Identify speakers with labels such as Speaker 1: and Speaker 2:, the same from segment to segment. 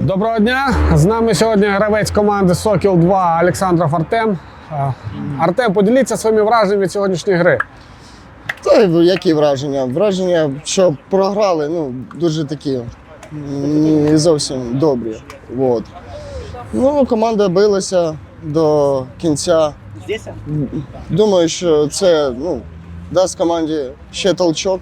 Speaker 1: Доброго дня! З нами сьогодні гравець команди Сокіл 2 Олександров Артем. Артем, поділіться своїми враженнями від сьогоднішньої гри.
Speaker 2: Та й які враження? Враження, що програли, ну, дуже такі не зовсім добрі. От. Ну, команда билася до кінця. Думаю, що це ну, дасть команді ще толчок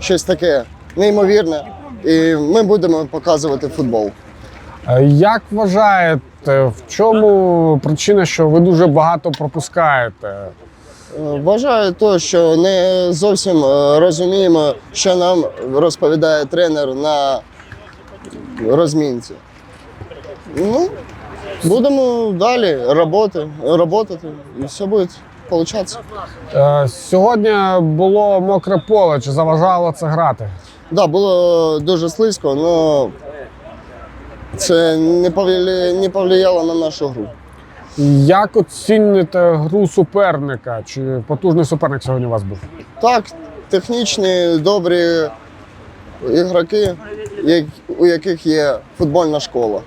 Speaker 2: щось таке неймовірне. І ми будемо показувати футбол.
Speaker 1: Е, Як вважаєте, в чому причина, що ви дуже багато пропускаєте?
Speaker 2: Е, Вважаю то, що не зовсім е, розуміємо, що нам розповідає тренер на розмінці. Ну, будемо далі роботи, роботати, і все буде получатися.
Speaker 1: Е, Сьогодні було мокре поле, чи заважало це грати?
Speaker 2: Да, було дуже слизько, але це не повлияло на нашу гру.
Speaker 1: Як оціните гру суперника? Чи потужний суперник сьогодні у вас був?
Speaker 2: Так, технічні, добрі ігроки, у яких є футбольна школа.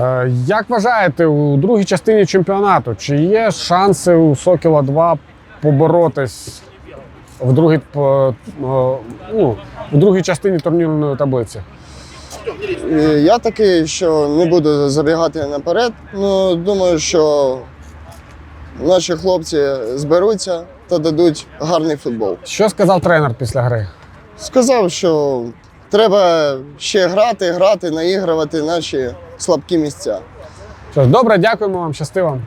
Speaker 1: Е, Як вважаєте, у другій частині чемпіонату, чи є шанси у Сокіла 2 поборотись в другій, ну, в другій частині турнірної таблиці?
Speaker 2: Я такий, що не буду забігати наперед. Ну, думаю, що наші хлопці зберуться та дадуть гарний футбол.
Speaker 1: Що сказав тренер після гри?
Speaker 2: Сказав, що треба ще грати, грати, наігрувати наші слабкі місця.
Speaker 1: Що ж, добре, дякуємо вам, щасти вам.